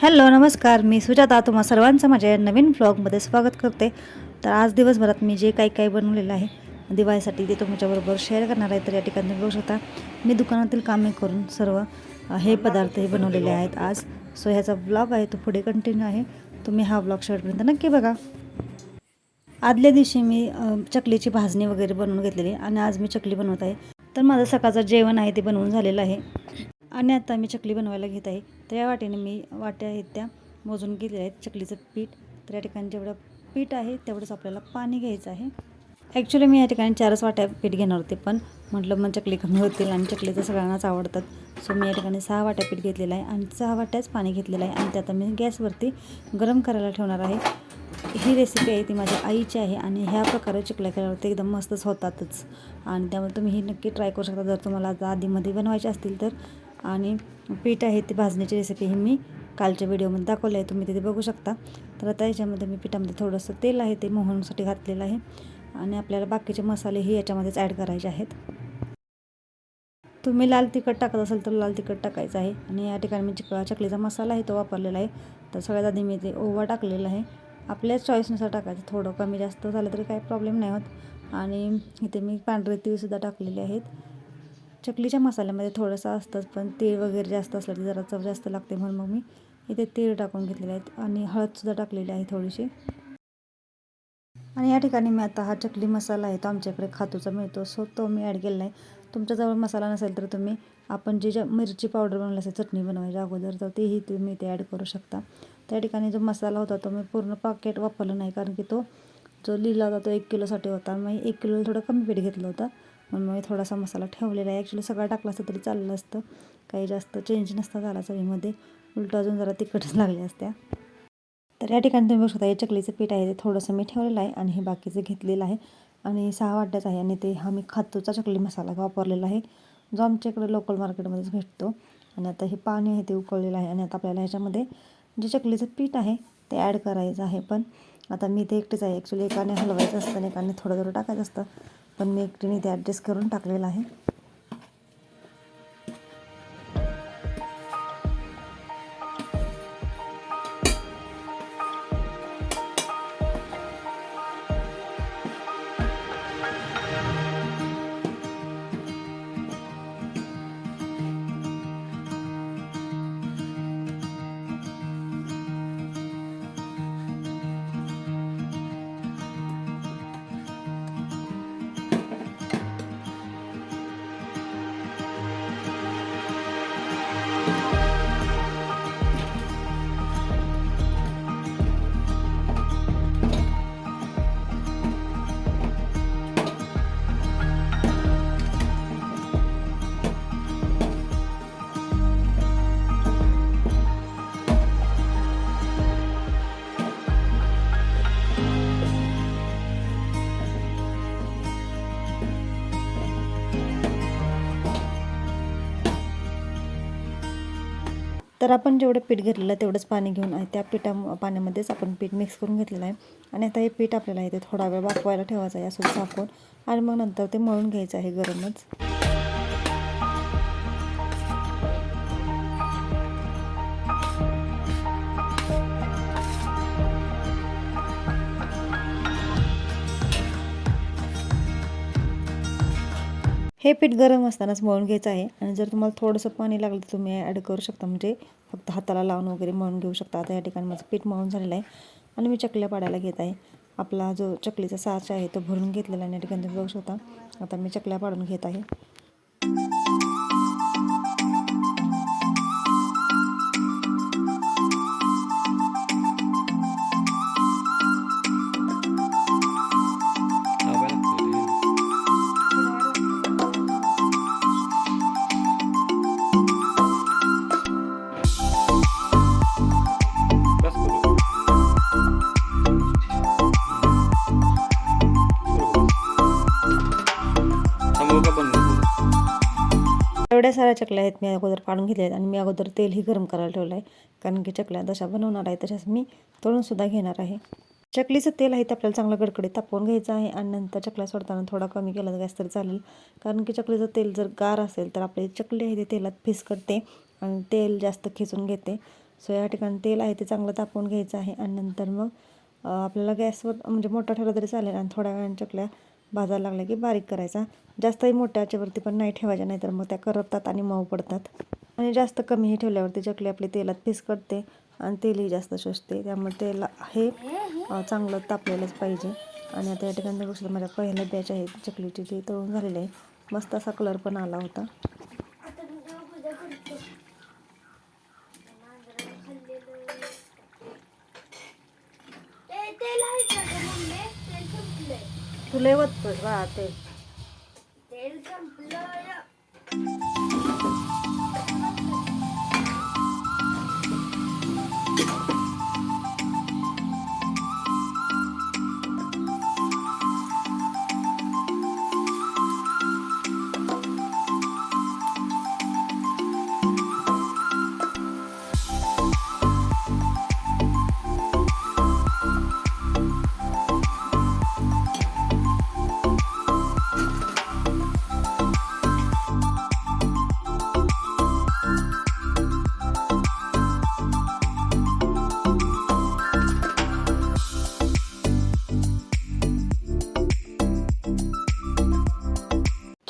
Hello नमस्कार. मी सुजाता तुम्हा सर्वांचं माझ्या नवीन व्लॉगमध्ये स्वागत करते. तर आज दिवसभरात मी जे काही काही बनवलेलं आहे दिवाळीसाठी ते तुमच्याबरोबर शेअर करणार आहे तर या ठिकाणी तुम्ही बघू शकता मी दुकानातील कामे करून सर्व हे पदार्थ हे बनवलेले आहेत आज. सो ह्याचा ब्लॉग आहे तो पुढे कंटिन्यू आहे. तुम्ही हा ब्लॉग शेवटपर्यंत नक्की बघा. आदल्या दिवशी मी चकलीची भाजणी वगैरे बनवून घेतलेली आणि आज मी चकली बनवत आहे. तर माझं सकाळचं जेवण आहे ते बनवून झालेलं आहे. आणि आता मी चकली बनवायला घेत आहे. तर या वाटेने मी वाट्या आहेत त्या मोजून घेतलेल्या आहेत. चकलीचं पीठ तर या ठिकाणी जेवढं पीठ आहे तेवढंच आपल्याला पाणी घ्यायचं आहे. ॲक्च्युली मी या ठिकाणी चारच वाट्या पीठ घेणार होते पण म्हटलं मग चकली कमी होतील आणि चकली तर सगळ्यांनाच आवडतात. सो मी या ठिकाणी सहा वाट्या पीठ घेतलेलं आहे आणि सहा वाट्याच पाणी घेतलेलं आहे. आणि ते आता मी गॅसवरती गरम करायला ठेवणार आहे. ही रेसिपी आहे ती माझ्या आईची आहे आणि ह्या प्रकारे चिकल्या केल्यावरती एकदम मस्तच होतातच. आणि त्यामुळे तुम्ही ही नक्की ट्राय करू शकता. जर तुम्हाला आता आधीमध्ये बनवायचे असतील तर आणि पीठ आहे ती भाजण्याची रेसिपी ही मी कालच्या व्हिडिओमध्ये दाखवली आहे. तुम्ही तिथे बघू शकता. तर आता याच्यामध्ये मी पिठामध्ये थोडंसं तेल आहे ते मोहनसाठी घातलेलं आहे. आणि आपल्याला बाकीचे मसालेही याच्यामध्येच ॲड करायचे आहेत. तुम्ही लाल तिखट टाकत असाल तर लाल तिखट टाकायचं आहे. आणि या ठिकाणी मी चिक चकलीचा मसाला आहे तो वापरलेला आहे. तर सगळ्यात आधी मी ते ओवा टाकलेला आहे. आपल्या चॉईसनुसार टाकायचं. थोडं कमी जास्त झालं तरी काही प्रॉब्लेम नाही होत. आणि इथे मी पांढरे तीळसुद्धा टाकलेले आहेत. चकलीच्या मसाल्यामध्ये थोडंसं असतंच पण तीळ वगैरे जास्त असलं तर जरा चव जास्त लागते म्हणून मग मी इथे तीळ टाकून घेतलेले आहेत आणि हळदसुद्धा टाकलेली आहे थोडीशी. आणि या ठिकाणी मी आता हा चकली मसाला आहे तो आमच्याकडे खातूचा मिळतो सो तो मी ॲड केलेला आहे. तुमच्याजवळ मसाला नसेल तर तुम्ही आपण जे ज्या मिरची पावडर बनवली असेल चटणी बनवायच्या अगोदर तर तेही तुम्ही ते ॲड करू शकता. त्या ठिकाणी जो मसाला होता तो मी पूर्ण पॅकेट वापरला नाही कारण की तो जो लिहिला होता तो एक किलोसाठी होता. मी एक किलोला थोडं कमी पीठ घेतलं होतं. म्हणून मी थोडासा मसाला ठेवलेला आहे. ॲक्च्युली सगळा टाकला असता तरी चाललं असतं. काही जास्त चेंज नसता झाला चवीमध्ये. उलटं अजून जरा तिखटच लागल्या असत्या. तर या ठिकाणी तुम्ही बघू शकता हे चकलीचं पीठ आहे ते थोडंसं मी ठेवलेलं आहे आणि हे बाकीचं घेतलेलं आहे. आणि सहा वाट्याच आहे आणि ते हा मी खातूचा चकली मसाला वापरलेला आहे जो आमच्या इकडे लोकल मार्केटमध्येच भेटतो. आणि आता हे पाणी आहे ते उकळलेलं आहे आणि आता आपल्याला ह्याच्यामध्ये जे चकलीचं पीठ आहे ते ॲड करायचं आहे पण. आता मी ते एकटेच आहे. ॲक्च्युली एकाने हलवायचं असतं आणि एकाने थोडं थोडं टाकायचं असतं. पण मी एकटीने ते ॲडजस्ट करून टाकलेलं आहे. तर आपण जेवढं पीठ घेतलेलं आहे तेवढंच पाणी घेऊन आहे त्या पिठा पाण्यामध्येच आपण पीठ मिक्स करून घेतलेलं आहे. आणि आता हे पीठ आपल्याला इथे थोडा वेळ वाफवायला ठेवायचं आहे असं झाकून आणि मग नंतर ते मळून घ्यायचं आहे गरमच. हे पीठ गरम असतानाच मळून घ्यायचं आहे. आणि जर तुम्हाला थोडंसं पाणी लागलं तर तुम्ही ॲड करू शकता. म्हणजे फक्त हाताला लावून वगैरे मळून घेऊ शकता. आता या ठिकाणी माझं पीठ मळून झालेलं आहे. आणि मी चकल्या पाडायला घेत आहे. आपला जो चकलीचा साच आहे तो भरून घेतलेला आहे. या ठिकाणी तुम्ही बघू शकता. आता मी चकल्या पाडून घेत आहे. एवढ्या साऱ्या चकल्या आहेत मी अगोदर पाडून घेतल्या आहेत आणि मी अगोदर तेलही गरम करायला ठेवलं आहे. कारण की चकल्या जशा बनवणार आहे तशाच मी तळूनसुद्धा घेणार आहे. चकलीचं तेल आहे ते आपल्याला चांगलं गडकडे तापवून घ्यायचं आहे आणि नंतर चकल्या सोडताना थोडा कमी केला गॅस तरी चालेल. कारण की चकलीचं तेल जर गार असेल तर आपली चकली आहे ते तेलात फिसकटते आणि तेल जास्त खेचून घेते. सो या ठिकाणी तेल आहे ते चांगलं तापवून घ्यायचं आहे आणि नंतर मग आपल्याला गॅसवर म्हणजे मोठा ठेवला तरी चालेल आणि थोड्या वेळाने चकल्या भाजायला लागला की बारीक करायचा. जास्तही मोठ्या आचेवरती पण नाही ठेवायच्या नाहीतर मग त्या करपतात आणि मऊ पडतात. आणि जास्त कमीही ठेवल्यावरती चकली आपली तेलात फिसकटते आणि तेलही जास्त शोषते. त्यामुळे तेल हे चांगलं तापलेलंच पाहिजे. आणि आता या ठिकाणी बघू माझ्या पहिल्या बॅच आहे चकलीची ती तळून झालेली आहे. मस्त असा कलर पण आला होता आता मी देव पूजा करतो मांजराला खाल्लेलं. ते तेल आहे का गं मम्मी तेल संपलंय सुलैवत ते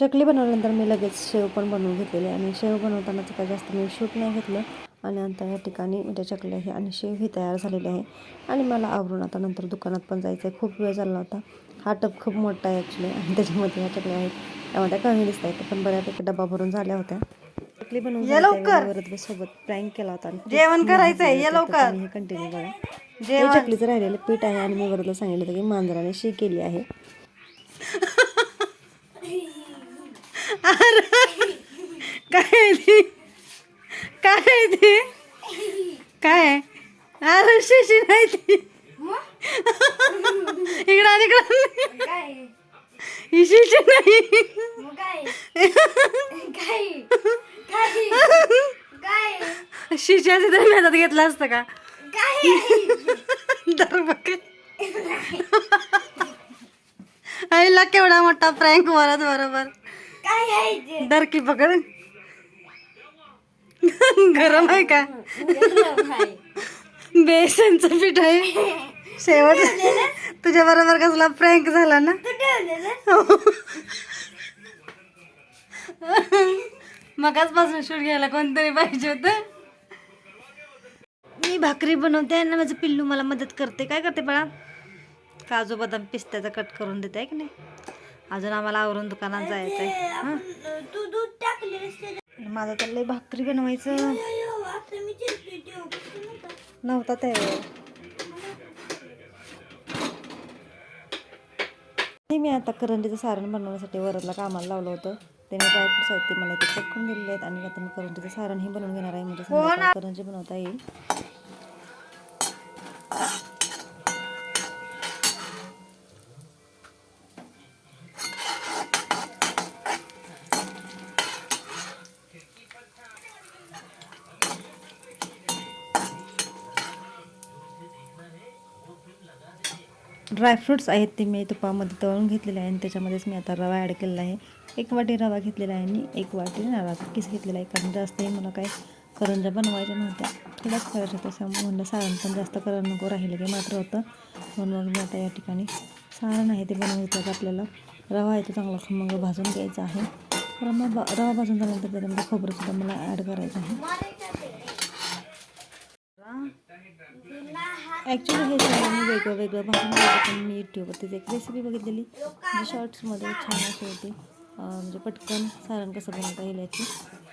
चकली बनवल्यानंतर मी लगेच शेव पण बनवून घेतलेली आहे. आणि शेव बनवतानाच काय जास्त मी शूट नाही घेतलं. आणि आता या ठिकाणी म्हणजे चकली आहे आणि शेव ही तयार झालेली आहे. आणि मला आवरून आता नंतर दुकानात पण जायचं आहे. खूप वेळ झाला होता. हा टप खूप मोठा आहे ॲक्च्युली आणि त्याच्यामध्ये ह्या चकल्या आहेत. त्यामध्ये कमी दिसत आहेत. पण बऱ्यापैकी डबा भरून झाल्या होत्या. चकली बनवून सोबत प्रँक केला होता. जेवण करायचंय. लवकर. कंटिन्यू करा. जे चकलीचं राहिलेलं पीठ आहे. आणि मी वरदला सांगितलं होतं की मांजराने शी केली आहे. काय ती काय ते काय अरे शिशी नाही ती इकडं तिकडं इकडं ही शिशी नाही मग काय काय तर मी हातात घेतलं असतं का दरबक आईला केवढा मोठा फ्रँक मारत बरोबर काय आहे ते डर की पकड. गरम आहे का. बेसनचं पीठ आहे. शेवट तुझ्या बरोबर कसला प्रँक झाला ना? तू ठेवलेलं? मगाच पासून शूट घ्यायला कोणतरी पाहिजे होतं. मी भाकरी बनवते आणि माझं पिल्लू मला मदत करते. काय करते बाळा? काजू बदाम पिस्त्याचा कट करून देते आहे की नाही? अजून आम्हाला आवरून दुकानात जायचं आहे हां? तू. माझं चाललंय भाकरी बनवायचं. मी नव्हतं. हे मी आता करंजीचं सारण बनवण्यासाठी वरदला कामाला लावलं होतं. त्याने ड्रायफ्रूट साहित्य मला इथे चेक करून दिलेले आहेत आणि आता मी करंजीचं सारणही बनवून घेणार आहे. म्हणजे संध्याकाळी करंजी बनवता येईल. ड्रायफ्रूट्स आहेत ते मी तुपामध्ये तळून घेतलेले आहे आणि त्याच्यामध्येच मी आता रवा ॲड केलेला आहे. एक वाटी रवा घेतलेला आहे आणि एक वाटी नारळाचा किस घेतलेला आहे. कारण जास्तही मला काय करंजा बनवायच्या नव्हत्या. थोड्याच करायच्या होत्या त्यामुळे म्हणलं सारण पण जास्त करण नको राहिलं की मात्र होतं. म्हणून मग मी आता या ठिकाणी सारण आहे ते बनवायचं आपल्याला रवा आहे तो चांगला खमंग भाजून घ्यायचा आहे. रवा भा रवा भाजून झाल्यानंतर त्याच्यामध्ये खोबरंसुद्धा मला ॲड करायचं आहे. ॲक्च्युली हे सगळं मी वेगळं वेगळं भाजून पण मी यूट्यूबवरतीच एक रेसिपी बघितलेली. म्हणजे जी शॉर्ट्समध्ये छान अशी होती. म्हणजे पटकन सारण कसं बनवता येईल याची.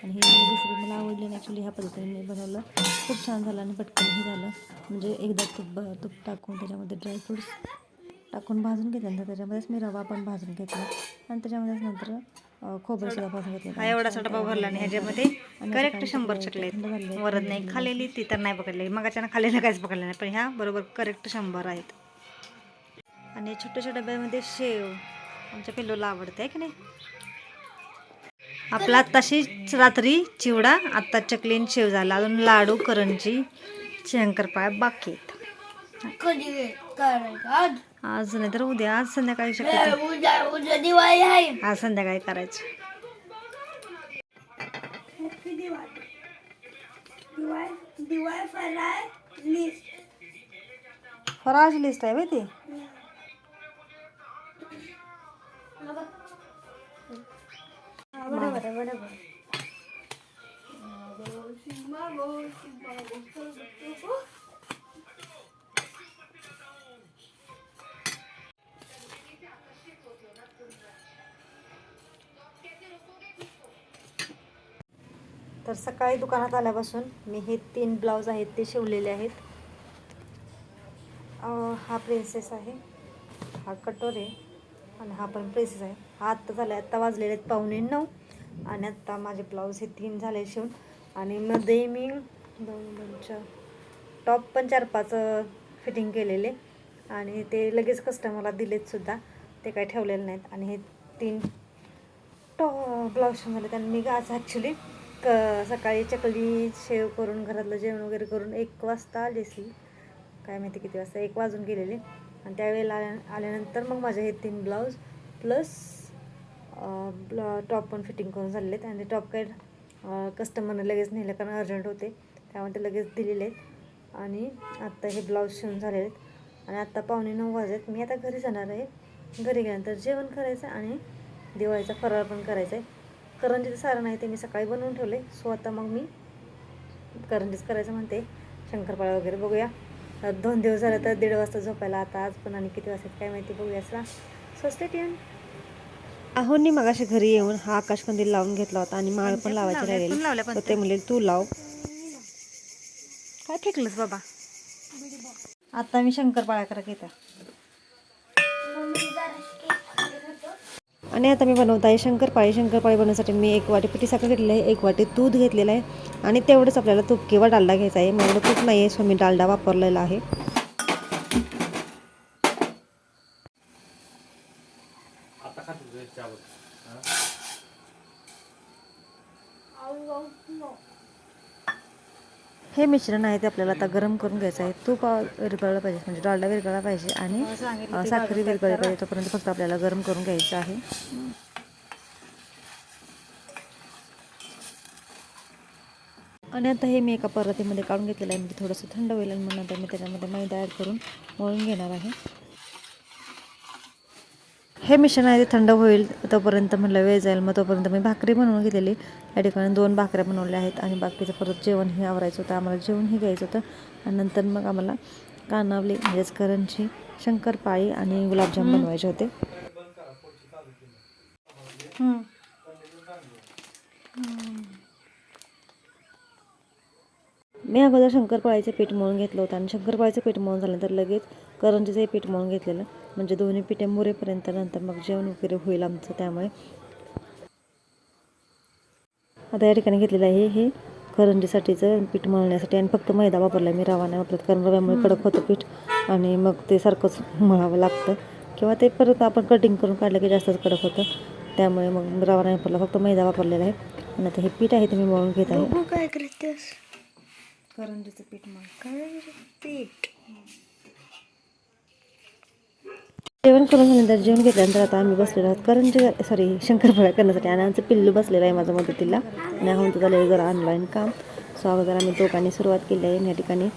आणि ही रेसिपी मला आवडली आणि ॲक्च्युली ह्या पद्धतीने मी बनवलं. खूप छान झालं आणि पटकनही झालं. म्हणजे एकदा तूप तूप टाकून त्याच्यामध्ये ड्रायफ्रूट्स टाकून भाजून घेतल्यानंतर त्याच्यामध्येच मी रवा पण भाजून घेतला. आणि त्याच्यामध्येच नंतर अं, खोबरं सुद्धा भाजून घेतलं हा एवढासा डबा भरला आणि ह्याच्यामध्ये करेक्ट शंभर चकले आहेत. वरद नाही खाल्लेली ती तर नाही पकडलेली मग अचानक खाल्लेलं काहीच पकडलं नाही पण ह्या बरोबर करेक्ट शंभर आहेत. आणि छोट्या छोट्या डब्यामध्ये शेव आमच्या पिल्लूला आवडते आहे की नाही? आपला आत्ताशी रात्री चिवडा आत्ता चकलीन शेव झाला. अजून लाडू करंजी शंकरपाळ बाकी आहेत. आज आज नाही तर उद्या आज संध्याकाळी उद्या दिवाळी आहे आज संध्याकाळी करायचं फराळ लिस्ट आहे माहिती बरोबर तर सकाळी दुकानात आल्यापासून मी हे तीन ब्लाऊज आहेत ते शिवलेले आहेत. हा प्रिन्सेस आहे हा कटोर आहे आणि हा पण प्रिन्सेस आहे. हा आत्ता झाला आत्ता वाजलेले आहेत पावणे नऊ आणि आत्ता माझे ब्लाऊज हे तीन झाले शिवून. आणि मध्ये मी दोन दोन चार टॉप पण चार पाच फिटिंग केलेले. आणि ते लगेच कस्टमरला दिलेत सुद्धा. ते काही ठेवलेले नाहीत. आणि हे तीन टॉ ब्लाऊज शिवून झाले त्यांनी मी आज ॲक्च्युली क सकाळी चकली शेव करून घरातलं जेवण वगैरे करून एक वाजता आली असेल. काय माहिती किती वाजता एक वाजून गेलेले. आणि त्यावेळेला आल्या आल्यानंतर मग माझे हे तीन ब्लाऊज प्लस ब्ला टॉप पण फिटिंग करून झालेले आहेत आणि टॉप काय कस्टमरने लगेच नेलं कारण अर्जंट होते. त्यामुळे ते लगेच दिलेले आहेत आणि आत्ता हे ब्लाऊज शिवून झालेले आहेत आणि आत्ता पावणे नऊ वाजत मी आता घरी जाणार आहे. घरी गेल्यानंतर जेवण करायचं आणि दिवाळीचा फराळ पण करायचा आहे करंजीचं सारण आहे ते मी सकाळी बनवून ठेवले सो आता मग मी करंजीच करायचं म्हणते. शंकरपाळा वगैरे बघूया. दोन दिवस झाले तर दीड वाजता झोपायला आता आज पण आणि किती वाजता काय माहिती बघूया असला सो स्टेट आहोंनी मगाशी घरी येऊन हा आकाशकंदील लावून घेतला होता आणि माळ पण लावायची राहिलेली. पण तर ते म्हणले तू लाव. काय फेकलंस बाबा? आता मी शंकरपाळ्या करा घेता. आणि आता मी बनवत आहे शंकरपाळी शंकरपाळी बनवण्यासाठी मी एक वाटी पिठी साखर घेतलेली आहे एक वाटी दूध घेतलेलं आहे आणि तेवढंच आपल्याला तूप किंवा डालडा घ्यायचा आहे. मला तूप नाही आहे सो मी डालडा वापरलेला आहे. हे मिश्रण आहे ते आपल्याला आता गरम करून घ्यायचं आहे. तूप अ, विरघळलं पाहिजे म्हणजे डालडा विरघळला पाहिजे आणि अ, साखरी विरघळली पाहिजे तोपर्यंत फक्त आपल्याला गरम करून घ्यायचं आहे. आणि आता हे मी एका परातीमध्ये काढून घेतलेलं आहे म्हणजे थोडंसं थंड होईल आणि मग नंतर मी त्याच्यामध्ये मैदा ॲड करून मळून घेणार आहे. हे मिश्रण आहे ते थंड होईल तोपर्यंत म्हटलं वेळ जाईल मग तोपर्यंत मी भाकरी बनवून घेतलेली. या ठिकाणी दोन भाकऱ्या बनवल्या आहेत आणि बाकीचं परत जेवण हे आवरायचं होतं. आम्हाला जेवणही घ्यायचं होतं. आणि नंतर मग आम्हाला कानावली म्हणजेच करंजी शंकरपाळी आणि गुलाबजाम बनवायचे होते. मी अगोदर शंकरपाळीचं पीठ मळून घेतलं होतं आणि शंकरपाळीचं पीठ मळून झाल्यानंतर लगेच करंजीचंही पीठ मळून घेतलेलं. म्हणजे दोन्ही पिठे मुरेपर्यंत नंतर मग जेवण वगैरे होईल आमचं त्यामुळे. आता या ठिकाणी घेतलेलं आहे हे करंजीसाठीचं पीठ मळण्यासाठी आणि फक्त मैदा वापरला मी रवा नाही वापरत कारण रव्यामुळे कडक होतं पीठ आणि मग ते सारखंच मळावं लागतं. किंवा ते परत आपण कटिंग करून काढलं की जास्तच कडक होतं. त्यामुळे मग रवा नाही वापरला फक्त मैदा वापरलेला आहे. आणि आता हे पीठ आहे ते मी मळून घेत आहे. काय करतेस. करंजीचं पीठ मग काय पीठ. जेवण करून झाल्यानंतर जेवण घेतल्यानंतर आता आम्ही बसलेलो आहोत. करंजी सॉरी शंकरपाळ्या करण्यासाठी. आणि आमचं पिल्लू बसलेलं आहे माझ्या मदतीला. आणि आहोत झालं जरा ऑनलाईन काम. सो अगोदर आम्ही दोघांनी सुरुवात केली आहे. या ठिकाणी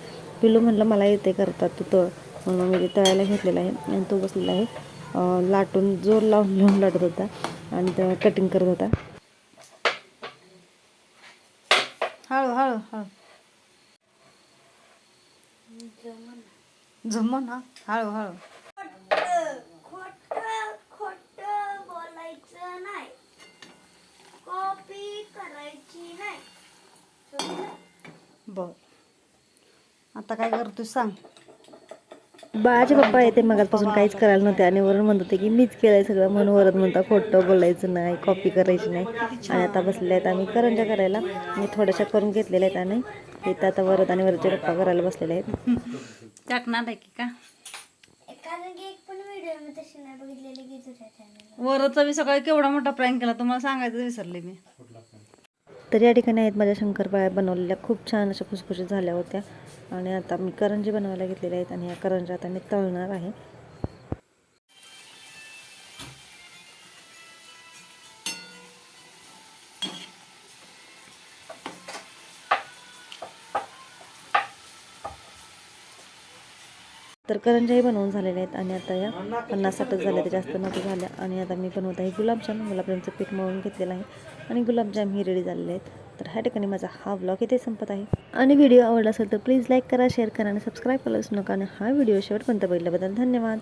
पिल्लू म्हटलं मला येते करतात तू तळ. म्हणून मी तळायला घेतलेला आहे. आणि तो बसलेला आहे. लाटून जोर लावून लावून लाटत होता. आणि तर कटिंग करत होता. हळू हळू हळू. जमन. ना हळू हळू खोट खोट बोलायचं नाही कॉपी करायची नाही समजलं? बर करतो सांग. बाळाचे पप्पा आहे ते मगापासून काहीच करायला नव्हते आणि वरून म्हणत होते की मीच केलंय सगळं म्हणून वरत म्हणता खोटं बोलायचं नाही कॉपी करायची नाही. आणि आता बसले आहेत आम्ही करंजा करायला. मी थोड्याशा करून घेतलेल्या आहेत आणि इथं आता वरद आणि वरचे पप्पा करायला बसलेले आहेत. टाकणार आहे की का? कारण की एक पण व्हिडिओ मी तशी नाही बघितलेली की तुझ्या चॅनल वरचा मी सकाळी केवढा मोठा प्रँक केला तुम्हाला सांगायचं विसरले मी. तर या ठिकाणी आहेत माझ्या शंकरपाळ्या बनवलेल्या. खूप छान अशा खुसखुशीत झाल्या होत्या. आणि आता मी करंजी बनवायला घेतलेल्या आहेत आणि या करंजा आता मी तळणार आहे. तर करंजाही बनवून झालेल्या आहेत आणि आता या पन्नास साठच झाल्या त्या जास्त नको झाल्या आणि आता मी बनवत आहे गुलाबजाम. गुलाबजामचं पीठ मळून घेतलेलं आहे. आणि गुलाबजाम ही रेडी झालेले आहेत. तर ह्या ठिकाणी माझा हा ब्लॉग इथे संपत आहे. आणि व्हिडिओ आवडला असेल तर प्लीज लाईक करा शेअर करा आणि सबस्क्राईब करायला नका. आणि हा व्हिडिओ शेवटपर्यंत बघितल्याबद्दल धन्यवाद.